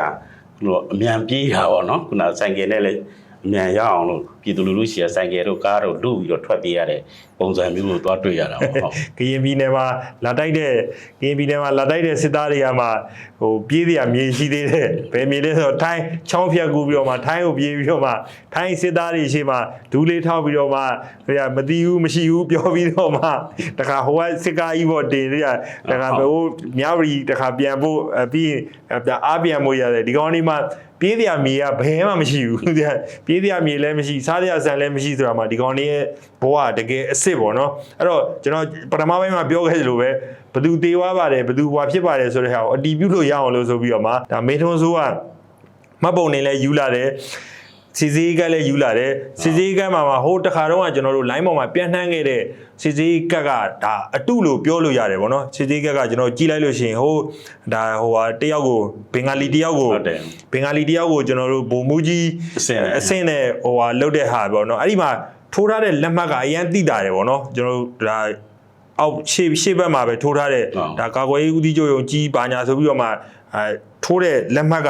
ဟိုအမြန်ပြေးတာပေါ့နော်ခုနစိုင်ကယ်နဲ့လည်း အမြန်ရအောင်လို့ပြည်သူလူထုရှီကစိုင်ကယ်တို့ကားတို့လူပြီးတော့ထွက်ပြေးရတဲ့ပုံစံမျိုးကိုသွားတွေ့ရတာပေါ့ဟုတ်ကရင်ပြည်နယ်မှာလာတိုက်တဲ့ကရင်ပြည်နယ်မှာလာတိုက်တဲ့စစ်သားတွေကမှဟိုပြေးစရာမြေရှိသေးတယ်ဘယ်မြေလဲဆိုတော့ထိုင်းချောင်းဖြတ်ကူပြီးတော့မှထိုင်းကိုပြေးပြီးတော့မှထိုင်းစစ်သားတွေရှိမှဒူးလေးထောက်ပြီးတော့မှဟိုကမတီးဘူးမရှိဘူးပြောပြီးတော့မှတခါဟိုကစစ်ကားကြီးပေါ်တင်ရတခါဟိုမြဝရီတခါပြန်ဖို့အပြီးပြန်အားပြန်ဖို့ရတယ်ဒီကောင်လေးမှ ပြေးစရာမြေကဘယ်မှမရှိဘူးပြေးစရာမြေလည်းမရှိစားစရာဆန်လည်းမရှိဆိုတာမှဒီကောင်လေးရဲ့ဘဝကတကယ်အစ်စ်ပေါ့နော်အဲ့တော့ကျွန်တော်ပထမပိုင်းမှာပြောခဲ့သလိုပဲဘသူသေးသွားပါတယ်ဘသူဟွာဖြစ်ပါတယ်ဆိုတဲ့ဟာကိုအတီးပြုလို့ရအောင်လို့ဆိုပြီးတော့မှဒါမေထွန်းစိုးကမှတ်ပုံနေလဲယူလာတယ် စီစီကလည်းယူလာတယ်စီစီကမှာမှာဟိုတခါတော့ကကျွန်တော်တို့ line ပေါ်မှာပြန်နှမ်းခဲ့တဲ့စီစီကကဒါအတုလို့ပြောလို့ရတယ်ဗောနော်စီစီကကကျွန်တော်ကြည့်လိုက်လို့ရှိရင်ဟိုဒါဟိုဟာတယောက်ကိုဘင်္ဂလီတယောက်ကိုဟုတ်တယ်ဘင်္ဂလီတယောက်ကိုကျွန်တော်တို့ဗိုလ်မှူးကြီးအဆင့်နဲ့အဆင့်နဲ့ဟိုဟာလုတ်တဲ့ဟာပေါ့နော်အဲ့ဒီမှာထိုးထားတဲ့လက်မှတ်ကအရန်တိတာတယ်ပေါ့နော်ကျွန်တော်တို့ဒါအောက်ရှေ့ရှေ့ဘက်မှာပဲထိုးထားတဲ့ဟုတ်ဒါကာကွယ်ရေးဦးစီးချုပ်ယုံကြီးဘာညာဆိုပြီးတော့မှအဲထိုးတဲ့လက်မှတ်က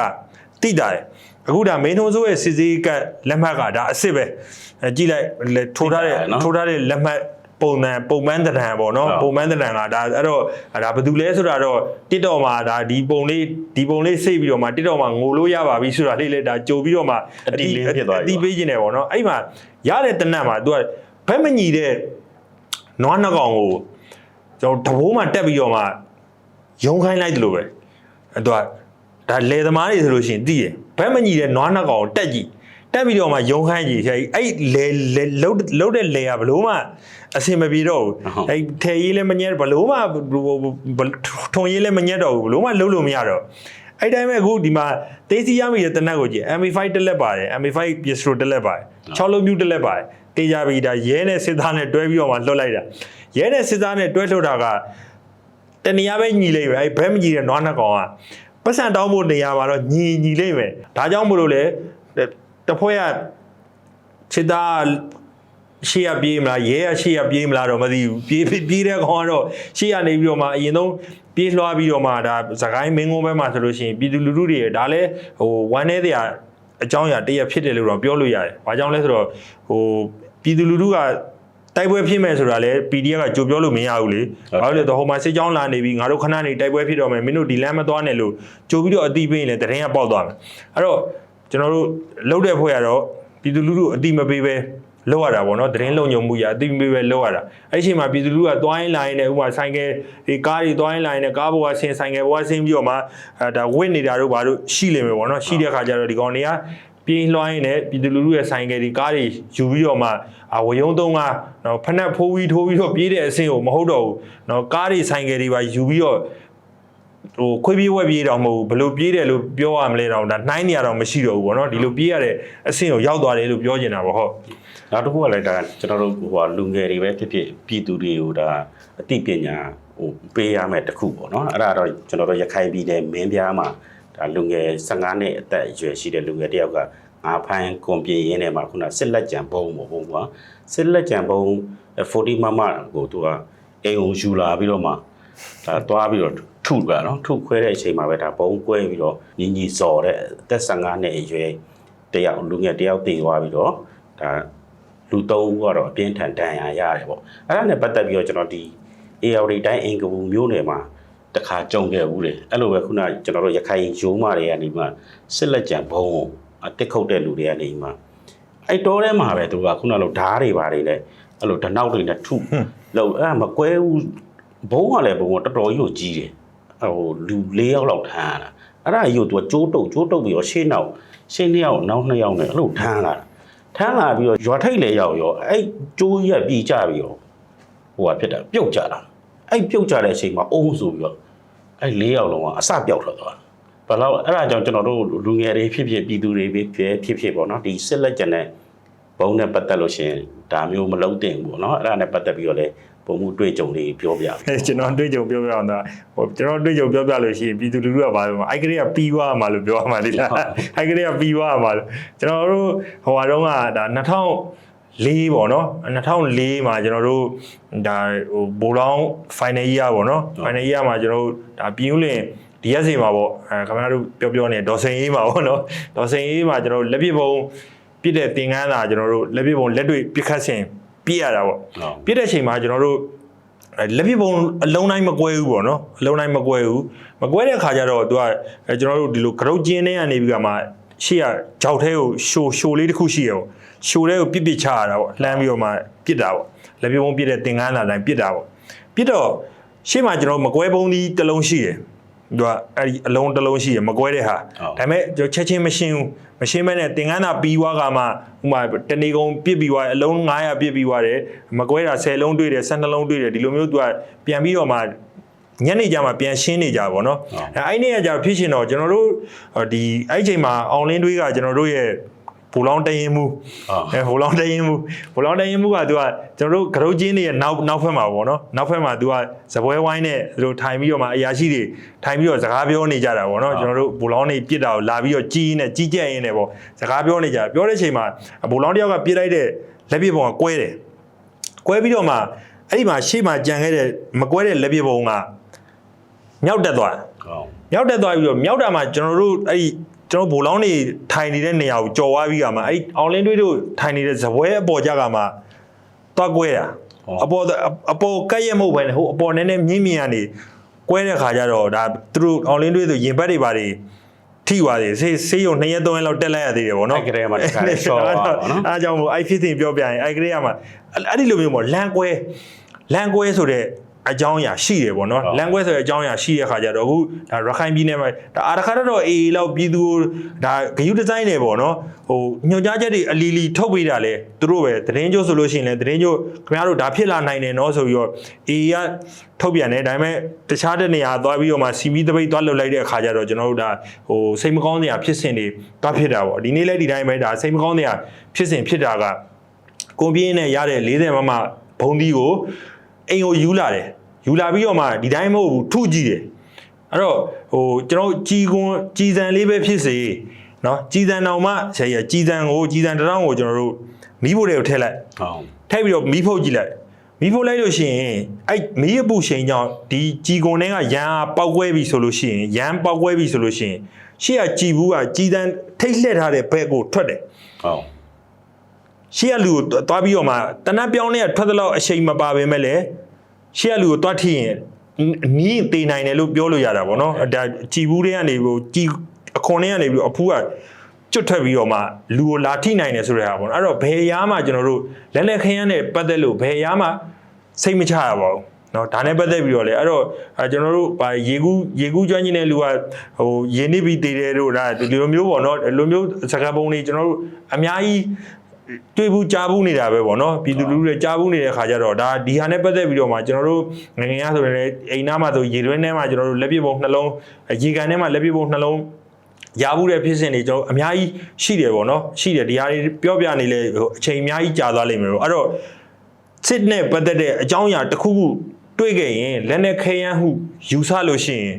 တိတာတယ် အခုဒါမင်းထုံးစိုးရဲ့စစ်စေးကလက်မှတ်ကဒါအစ်စ်ပဲအဲကြည့်လိုက်လေထိုးထားတဲ့တိတာတယ်နော်ထိုးထားတဲ့လက်မှတ်ပုံမှန်ပုံမှန်တရံပေါ့နော်ဟုတ်ပုံမှန်တရံကဒါအဲ့တော့ဒါဘယ်သူလဲဆိုတာတော့ TikTok မှာဒါဒီပုံလေးဒီပုံလေးစိတ်ပြီးတော့မှ TikTok မှာငိုလို့ရပါပြီဆိုတာလေးလေဒါကြိုပြီးတော့မှအတိလေးဖြစ်သွားပြီအတိပေးခြင်းတယ်ပေါ့နော်အဲ့မှာရတဲ့တနတ်မှာ तू ကဘက်မညီတဲ့နွားနှကောင်ကိုကျွန်တော်တဘိုးမှတက်ပြီးတော့မှယုံခိုင်းလိုက်တယ်လို့ပဲအဲ့ तू က ဒါလေသမားတွေဆိုလို့ရှိရင်သိတယ်ဘက်မညီတဲ့နွားနှကောင်ကိုတက်ကြည့်တက်ပြီးတော့မှယုံခိုင်းကြည့်ဆရာကြီးအဲ့လေလေလှုပ်လှုပ်တဲ့လေကဘလို့မှအဆင်မပြေတော့ဘူးဟုတ်အဲ့ထဲရေးလည်းမညက်ဘလို့မှထုံရေးလည်းမညက်တော့ဘူးဘလို့မှလှုပ်လို့မရတော့အဲ့တိုင်းပဲအခုဒီမှာတေးစီရမိတဲ့တနက်ကိုကြည့် MA5 တက်လက်ပါတယ် MA5 Pistol တက်လက်ပါတယ်6လုံးမြူတက်လက်ပါတယ်တေးကြပြီဒါရဲနဲ့စစ်သားနဲ့တွဲပြီးတော့မှလှုပ်လိုက်တာရဲနဲ့စစ်သားနဲ့တွဲလှုပ်တာကတနေရာပဲညီလိုက်ပဲအဲ့ဘဲမညီတဲ့နွားနှစ်ကောင်က ပတ်စံတောင်းဖို့နေရာမှာတော့ညီညီလိုက်မယ်ဒါကြောင့်မလို့လေတဖွဲကစစ်သားရှေ့ရပြေးမလားရဲရရှေ့ရပြေးမလားတော့မသိဘူးပြေးပြေးတဲ့ကောင်ကတော့ရှေ့ရနေပြီးတော့မှအရင်ဆုံးပြေးလွှားပြီးတော့မှဒါသခိုင်းမင်းကုန်းဘက်မှာဆိုလို့ရှိရင်ပြည်သူလူထုတွေဒါလည်းဟိုဝမ်းနေတဲ့အကြောင်းအရာတရက်ဖြစ်တယ်လို့တော့ပြောလို့ရတယ်။ဘာကြောင့်လဲဆိုတော့ဟိုပြည်သူလူထုက တိုက်ပွဲဖြစ်မယ်ဆိုတာလည်း PDF ကကြိုပြောလို့မရဘူးလေ။ဘာလို့လဲဆိုတော့ဟိုမှာစစ်ကြောင်းလာနေပြီးငါတို့ခဏနေတိုက်ပွဲဖြစ်တော့မယ်မင်းတို့ဒီလမ်းမသွားနဲ့လို့ကြိုပြီးတော့အတိပေးရင်လည်းတရင်ကပေါက်သွားမယ်။အဲ့တော့ကျွန်တော်တို့လှုပ်တဲ့ဖွဲ့ကတော့ပြည်သူလူထုအတိမပေးပဲလောက်ရတာပေါ့နော်သတင်းလုံညုံမှုရအသိမေးပဲလောက်ရတာအဲ့ဒီအချိန်မှာပြည်သူလူထုကသွားရင်လာရင်လည်းဥပမာဆိုင်ကယ်ဒီကားတွေသွားရင်လာရင်လည်းကားပေါ်ကဆင်းဆိုင်ကယ်ပေါ်ကဆင်းပြီးတော့မှအဲဒါဝစ်နေတာတို့ဘာတို့ရှိလိမ့်မယ်ပေါ့နော်ရှိတဲ့ခါကျတော့ဒီကောင်တွေကပြေးလွှိုင်းနဲ့ပြည်သူလူထုရဲ့ဆိုင်ကယ်ဒီကားတွေယူပြီးတော့မှ အဝယုံသုံးကနော်ဖက်နှက်ဖိုးပြီးထိုးပြီးတော့ပြေးတဲ့အဆင့်ကိုမဟုတ်တော့ဘူးနော်ကားတွေဆိုင်ကယ်တွေပါယူပြီးတော့ဟိုခွေးပြေးဝက်ပြေးတော့မဟုတ်ဘူးဘလို့ပြေးတယ်လို့ပြောရမလဲတော့ဒါနှိုင်းနေရတော့မရှိတော့ဘူးဗောနော်ဒီလိုပြေးရတဲ့အဆင့်ကိုရောက်သွားတယ်လို့ပြောချင်တာဗောဟုတ်နောက်တစ်ခုကလည်းဒါကျွန်တော်တို့ဟိုဟာလူငယ်တွေပဲဖြစ်ဖြစ်ပြည်သူတွေကိုဒါအသိပညာဟိုပေးရမယ်တစ်ခုပေါ့နော်အဲ့ဒါတော့ကျွန်တော်တို့ရခိုင်ပြည်နယ်မင်းပြားမှာဒါလူငယ်15နှစ်အသက်အရွယ်ရှိတဲ့လူငယ်တစ်ယောက်က ငါဖိုင်းကွန်ပြေးရင်းထဲမှာခုနစစ်လက်ကြံပုံပေါ့ဘုံကစစ်လက်ကြံပုံ40မမကိုသူကအိမ်ကိုယူလာပြီးတော့မှဒါသွားပြီးတော့ထုကြနော်ထုခွဲတဲ့အချိန်မှာပဲဒါဘုံကွဲပြီးတော့ညီညီစော်တဲ့အသက်15နှစ်အရွယ်တယောက်လူငယ်တယောက်တည်သွားပြီးတော့ဒါလူသုံးဦးကတော့အပြင်းထန်ဒဏ်ရာရတယ်ပေါ့အဲ့ဒါနဲ့ပတ်သက်ပြီးတော့ကျွန်တော်ဒီ AR တိုင်းအင်ကဘူးမျိုးနယ်မှာတခါကြုံခဲ့ဘူးလေအဲ့လိုပဲခုနကျွန်တော်တို့ရခိုင်ရိုးမတွေကနေမှစစ်လက်ကြံဘုံကိုအ တစ်ခုတ်တဲ့လူတွေကနေမှအဲ့တောထဲမှာပဲသူကခုနလိုဓားတွေပါတယ်လေအဲ့လိုဓနောက်တွေနဲ့ထုလို့အဲ့ဒါမကွဲဘူးဘုံကလည်းဘုံကတော်တော်ကြီးကိုကြီးတယ်ဟိုလူ၄ယောက်လောက်ထမ်းရတာအဲ့ဒါကြီးကိုသူကကျိုးတုပ်ကျိုးတုပ်ပြီးတော့ရှေ့နောက်ရှေ့နှစ်ယောက်နောက်နှစ်ယောက်နဲ့အဲ့လိုထမ်းလာတာထမ်းလာပြီးတော့ရွာထိတ်လေရောက်ရောအဲ့ကျိုးရက်ပြေးကြပြီးတော့ဟိုကဖြစ်တာပြုတ်ကြတာအဲ့ပြုတ်ကြတဲ့အချိန်မှာအုံးဆိုပြီးတော့အဲ့လေးယောက်လုံးကအစပြောက်ထွက်သွား ဘယ်တော့အဲ့ဒါကြောင့်ကျွန်တော်တို့လူငယ်တွေဖြစ်ဖြစ်ပြည်သူတွေဖြစ်ဖြစ်ဖြစ်ဖြစ်ပေါ့နော်ဒီစစ်လက်ကျန်တဲ့ဘုံနဲ့ပတ်သက်လို့ရှရင်ဒါမျိုးမလုံးတင်ဘူးပေါ့နော်အဲ့ဒါနဲ့ပတ်သက်ပြီးတော့လည်းပုံမှုတွေ့ကြုံလေးပြောပြပြီအဲကျွန်တော်တွေ့ကြုံပြောပြအောင်တော့ဟိုကျွန်တော်တွေ့ကြုံပြောပြလို့ရှိရင်ပြည်သူလူထုကဘာလို့မအဲ့ကလေးကပြီးသွားမှာလို့ပြောရမှာလေလားအဲ့ကလေးကပြီးသွားမှာလို့ကျွန်တော်တို့ဟိုဟာတော့ကဒါ2004ပေါ့နော်2004မှာကျွန်တော်တို့ဒါဟိုဘိုလောင်း final year ပေါ့နော် final year မှာကျွန်တော်တို့ဒါပြည်ဦးလင် DSC မှာပေါ့အဲခင်ဗျားတို့ပြောပြောနေဒေါ်စိန်အေးမှာပေါ့နော်ဒေါ်စိန်အေးမှာကျွန်တော်တို့လက်ပြပုံပြည့်တဲ့သင်္ကန်းသာကျွန်တော်တို့လက်ပြပုံလက်တွေ့ပြစ်ခတ်ဆင်ပြည့်ရတာပေါ့ဟုတ်ပြည့်တဲ့အချိန်မှာကျွန်တော်တို့အဲလက်ပြပုံအလုံးတိုင်းမကွဲဘူးပေါ့နော်အလုံးတိုင်းမကွဲဘူးမကွဲတဲ့အခါကျတော့သူကအဲကျွန်တော်တို့ဒီလိုကရုတ်ကျင်းထဲကနေပြီးကမှရှေ့ကကြောက်ထဲကိုရှိုးရှိုးလေးတစ်ခုရှိရပေါ့ရှိုးထဲကိုပြစ်ပြစ်ချရတာပေါ့လှမ်းပြီးတော့မှပြစ်တာပေါ့လက်ပြပုံပြစ်တဲ့သင်္ကန်းလာတိုင်းပြစ်တာပေါ့ပြစ်တော့ရှေ့မှာကျွန်တော်မကွဲပုံဒီတစ်လုံးရှိတယ် သူကအဲ့ဒီအလုံးတစ်လုံးရှိရမကွဲတဲ့ဟာ ဟုတ် ဒါပေမဲ့ကျွန်တော်ချက်ချင်းမရှင်းဘူးမရှင်းမဲနဲ့သင်္ကန်းသာပြီးွားကမှဥမာတနေကုန်ပြစ်ပြီးွားတယ်အလုံး900ပြစ်ပြီးွားတယ်မကွဲတာ10လုံးတွေ့တယ်12လုံးတွေ့တယ်ဒီလိုမျိုးသူကပြန်ပြီးတော့မှညနေကြမှာပြန်ရှင်းနေကြပါတော့เนาะ ဟုတ် အဲအဲ့နေ့ကကြာဖြစ်ရှင်တော့ကျွန်တော်တို့ဟိုဒီအဲ့ချိန်မှာအောင်လင်းတွေးကကျွန်တော်တို့ရဲ့ ဘူလောင်းတရင်မှုဟုတ်အဲဘူလောင်းတရင်မှုဘူလောင်းတရင်မှုကသူကကျွန်တော်တို့ကရုတ်ချင်းတွေရဲ့နောက်နောက်ဖက်မှာပေါ့နော်နောက်ဖက်မှာသူကဇပွဲဝိုင်းနဲ့သူတို့ထိုင်ပြီးတော့မှအရာရှိတွေထိုင်ပြီးတော့စကားပြောနေကြတာပေါ့နော်ကျွန်တော်တို့ဘူလောင်းတွေပြစ်တာကိုလာပြီးတော့ကြီးနေကြီးကြက်ရင်းနေပေါ့စကားပြောနေကြပြောတဲ့အချိန်မှာဘူလောင်းတယောက်ကပြစ်လိုက်တဲ့လက်ပြပုံကကွဲတယ်ကွဲပြီးတော့မှအဲ့ဒီမှာရှေ့မှာကြံခဲ့တဲ့မကွဲတဲ့လက်ပြပုံကမြောက်တက်သွားတယ်ဟုတ်မြောက်တက်သွားပြီးတော့မြောက်တာမှာကျွန်တော်တို့အဲ့ဒီ ကျွန်တော်ဘိုလောင်းနေထိုင်နေတဲ့နေရာကိုကြော်သွားပြီးကမှအဲ့ဒီအောင်လင်းတွေးတို့ထိုင်နေတဲ့ဇပွဲအပေါ်ကြကမှတွားကွဲတာအပေါ်အပေါ်ကက်ရက်မဟုတ်ပဲねဟိုအပေါ်နည်းနည်းမြင့်မြင့်ကနေကွဲတဲ့ခါကျတော့ဒါသူတို့အောင်လင်းတွေးဆိုရင်ဘက်တွေပါတွေထိသွားတယ်ဆေးဆေးရုံ2ရက်3ရက်လောက်တက်လိုက်ရသေးတယ်ဗောနော်အဲ့ကလေးကမှတစ်ခါလေးရှော့သွားပါတော့နော်အားကြောင့်မို့အဲ့ဖြစ်စဉ်ပြောပြရင်အဲ့ကလေးကမှအဲ့ဒီလိုမျိုးပေါ့လန်ကွဲလန်ကွဲဆိုတဲ့ အကြောင်းအရာရှိတယ်ပေါ့နော်ဟုတ်လန်ကွဲဆိုတဲ့အကြောင်းအရာရှိတဲ့ခါကျတော့အခုဒါရခိုင်ပြည်နယ်မှာဒါအာတခါတော့အေးလောက်ပြည်သူကိုဒါဂယုဒီဇိုင်းနေပေါ့နော်ဟိုညွှန်ကြားချက်တွေအလီလီထုတ်ပေးတာလေသူတို့ပဲသတင်းကျိုးဆိုလို့ရှိရင်လည်းသတင်းကျိုးခင်ဗျားတို့ဒါဖြစ်လာနိုင်တယ်နော်ဆိုပြီးတော့အေးကထုတ်ပြန်တယ်ဒါပေမဲ့တခြားတဲ့နေရာသွားပြီးတော့မှစီမီတပိတ်သွားလှုပ်လိုက်တဲ့အခါကျတော့ကျွန်တော်တို့ဒါဟိုစိတ်မကောင်းစရာဖြစ်စဉ်တွေသွားဖြစ်တာပေါ့ဒီနေ့လည်းဒီတိုင်းပဲဒါစိတ်မကောင်းစရာဖြစ်စဉ်ဖြစ်တာကကွန်ပြင်းနဲ့ရတဲ့40မမဘုံဒီကိုအိမ်ကိုယူလာတယ် ယူလာပြီးတော့မှဒီတိုင်းမဟုတ်ဘူးထုကြည့်တယ်အဲ့တော့ဟိုကျွန်တော်ကြီးကွန်းကြီးစံလေးပဲဖြစ်စေနော်ကြီးစံတော်မှဆရာကြီးစံကိုကြီးစံတရောင်းကိုကျွန်တော်တို့မီးဖို့တွေကိုထည့်လိုက်ဟုတ်ထည့်ပြီးတော့မီးဖို့ကြည့်လိုက်မီးဖို့လိုက်လို့ရှိရင်အဲ့မီးအပူချိန်ကြောင့်ဒီကြီးကွန်တွေကရန်ပေါက်ကွဲပြီဆိုလို့ရှိရင်ရန်ပေါက်ကွဲပြီဆိုလို့ရှိရင်ရှေ့ကကြည်ဘူးကကြီးတန်းထိတ်လှက်ထားတဲ့ဘက်ကိုထွက်တယ်ဟုတ်ရှေ့ကလူကိုသွားပြီးတော့မှတနတ်ပြောင်းနဲ့ထွက်သလောက်အချိန်မပါပဲမဲ့လေ ရှေ့ကလူကိုသွားထိရင်နီးသေးနိုင်တယ်လို့ပြောလို့ရတာပေါ့နော်ဒါကြည်ဘူးတွေကနေပြီးကြည်အခွန်တွေကနေပြီးအဖူးကကျွတ်ထွက်ပြီးတော့မှလူကိုလာထိနိုင်တယ်ဆိုတဲ့ဟာပေါ့နော်အဲ့တော့ဘယ်ရားမှကျွန်တော်တို့လက်လက်ခရမ်းနဲ့ပတ်သက်လို့ဘယ်ရားမှစိတ်မချရပါဘူးနော်ဒါနဲ့ပတ်သက်ပြီးတော့လေအဲ့တော့အဲကျွန်တော်တို့ဗာရေကူးရေကူးကျွမ်းကျင်တဲ့လူကဟိုရေနစ်ပြီးတည်တယ်တို့ဒါဒီလိုမျိုးပေါ့နော်ဒီလိုမျိုးစကားပုံတွေကျွန်တော်တို့အများကြီး တွေ့ဘူးကြားဘူးနေတာပဲပေါ့နော်ပြည်သူလူထုတွေကြားဘူးနေတဲ့ခါကျတော့ဒါဒီဟာနဲ့ပတ်သက်ပြီးတော့မှကျွန်တော်တို့ငယ်ငယ်ရဆိုရင်လည်းအိမ်သားမှာဆိုရေတွင်းထဲမှာကျွန်တော်တို့လက်ပြပုံနှလုံးရေကန်ထဲမှာလက်ပြပုံနှလုံးရဘူးတဲ့ဖြစ်စဉ်တွေကျွန်တော်အများကြီးရှိတယ်ပေါ့နော်ရှိတယ်ဒီဟာတွေပြောပြနေလဲဟိုအချိန်အများကြီးကြာသွားလိမ့်မယ်ပေါ့အဲ့တော့စစ်နဲ့ပတ်သက်တဲ့အကြောင်းအရာတစ်ခုခုတွေ့ခဲ့ရင်လက်နဲ့ခဲယမ်းဟုယူဆလို့ရှိရင်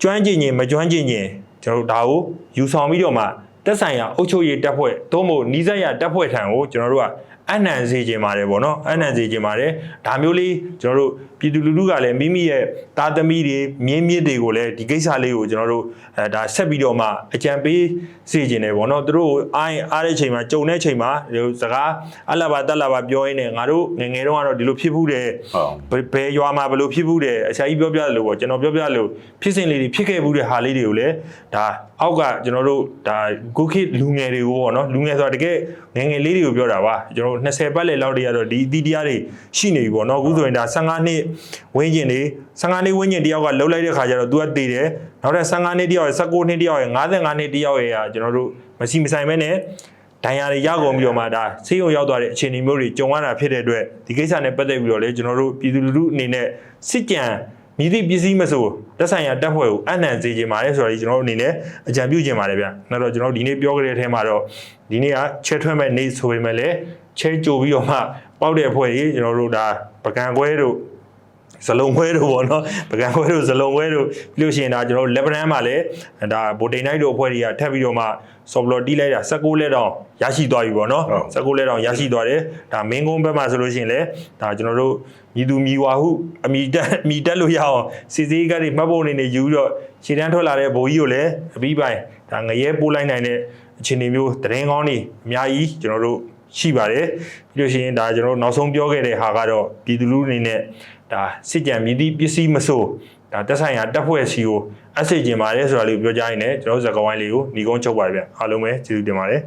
ကျွမ်းကျင်ရင်မကျွမ်းကျင်ရင်ကျွန်တော်တို့ဒါကိုယူဆောင်ပြီးတော့မှ တက်ဆိုင်ရာအုပ်ချုပ်ရေးတပ်ဖွဲ့သို့မဟုတ်နီးစပ်ရာတပ်ဖွဲ့ထံကိုကျွန်တော်တို့ကအနံစေခြင်းပါတယ်ပေါ့နော်အနံစေခြင်းပါတယ်ဒါမျိုးလေးကျွန်တော်တို့ပြည်သူလူထုကလည်းမိမိရဲ့သားသမီးတွေမြင်းမြစ်တွေကိုလည်းဒီကိစ္စလေးကိုကျွန်တော်တို့အဲဒါဆက်ပြီးတော့မှအကြံပေးစေခြင်းတယ်ပေါ့နော်သူတို့ကိုအားရင်အားတဲ့ချိန်မှာကြုံတဲ့ချိန်မှာဒီလိုစကားအလဘာတက်လာဘာပြောရင်းနဲ့ငါတို့ငယ်ငယ်တုန်းကတော့ဒီလိုဖြစ်ဘူးတယ်ဟုတ်ဘယ်ဘယ်ရွာမှာဘယ်လိုဖြစ်ဘူးတယ်အဆရာကြီးပြောပြတယ်လို့ပေါ့ကျွန်တော်ပြောပြလို့ဖြစ်စဉ်လေးတွေဖြစ်ခဲ့ဘူးတဲ့ဟာလေးတွေကိုလည်းဒါအောက်ကကျွန်တော်တို့ဒါကိုခိလူငယ်တွေကိုပေါ့နော်လူငယ်ဆိုတာတကယ်ငယ်ငယ်လေးတွေကိုပြောတာပါကျွန်တော်တို့20ပတ်လည်လောက်တည်းကတော့ဒီအသီးတရားတွေရှိနေပြီပေါ့နော်အခုဆိုရင်ဒါ15နှစ်ဝင်းကျင်တွေ15နှစ်ဝင်းကျင်တယောက်ကလှုပ်လိုက်တဲ့ခါကျတော့ तू ကတည်တယ်နောက်ထပ်15နှစ်တယောက်ရယ်19နှစ်တယောက်ရယ်55နှစ်တယောက်ရယ်ကကျွန်တော်တို့မရှိမဆိုင်မဲနဲ့ဒဏ်ရာတွေရောက်ကုန်ပြီးတော့မှဒါဆေးရုံရောက်သွားတဲ့အခြေအနေမျိုးတွေကြုံရတာဖြစ်တဲ့အတွက်ဒီကိစ္စနဲ့ပတ်သက်ပြီးတော့လေကျွန်တော်တို့ပြည်သူလူထုအနေနဲ့စစ်ကြံမြည်သည့်ပစ္စည်းမဆိုတက်ဆိုင်ရာတက်ဖွဲ့ကိုအနှံစေခြင်းပါတယ်ဆိုတော့ကျွန်တော်တို့အနေနဲ့အကြံပြုခြင်းပါတယ်ဗျ။နောက်တော့ကျွန်တော်တို့ဒီနေ့ပြောကြတဲ့အထဲမှာတော့ဒီနေ့ကချဲထွက်မဲ့နေ့ဆိုပေမဲ့လည်းချဲကြိုပြီးတော့မှပေါက်တဲ့အဖွဲ့ကြီးကျွန်တော်တို့ဒါပကံခွဲတို့ ဇလုံးခွဲတို့ပေါ့နော်ပကံခွဲတို့ဇလုံးခွဲတို့ပြီးလို့ရှိရင်ဒါကျွန်တော်တို့လက်ပရန်မှာလည်းဒါဗိုတိန်နိုင်တို့အဖွဲ့တွေကထပ်ပြီးတော့မှဆော်ဘလော်တီးလိုက်တာ16လက်တောင်ရရှိသွားပြီပေါ့နော်16လက်တောင်ရရှိသွားတယ်ဒါမင်းကုန်းဘက်မှာဆိုလို့ရှိရင်လည်းဒါကျွန်တော်တို့မြည်သူမြည်ဝါဟုအမိတက်အမိတက်လို့ရအောင်စီစီကတွေမှတ်ဖို့အနေနဲ့ယူပြီးတော့ခြေတန်းထွက်လာတဲ့ဘိုးကြီးကိုလည်းအပြီးပိုင်းဒါငရဲပိုးလိုက်နိုင်တဲ့အခြေအနေမျိုးတရင်ကောင်းနေအများကြီးကျွန်တော်တို့ရှိပါတယ်ပြီးလို့ရှိရင်ဒါကျွန်တော်တို့နောက်ဆုံးပြောခဲ့တဲ့ဟာကတော့ပြည်သူလူထုအနေနဲ့ ဒါစစ်ကြံမြည်သည့်ပစ္စည်းမဆိုဒါတက်ဆိုင်ရာတက်ဖွဲ့စီကိုအဆိတ်ကျင်ပါတယ်ဆိုတာလေးကိုပြောကြရင်လည်းကျွန်တော်တို့ဇာတ်ကဝိုင်းလေးကိုညီကုန်းချုပ်ပါတယ်ဗျအားလုံးပဲကျေးဇူးတင်ပါတယ်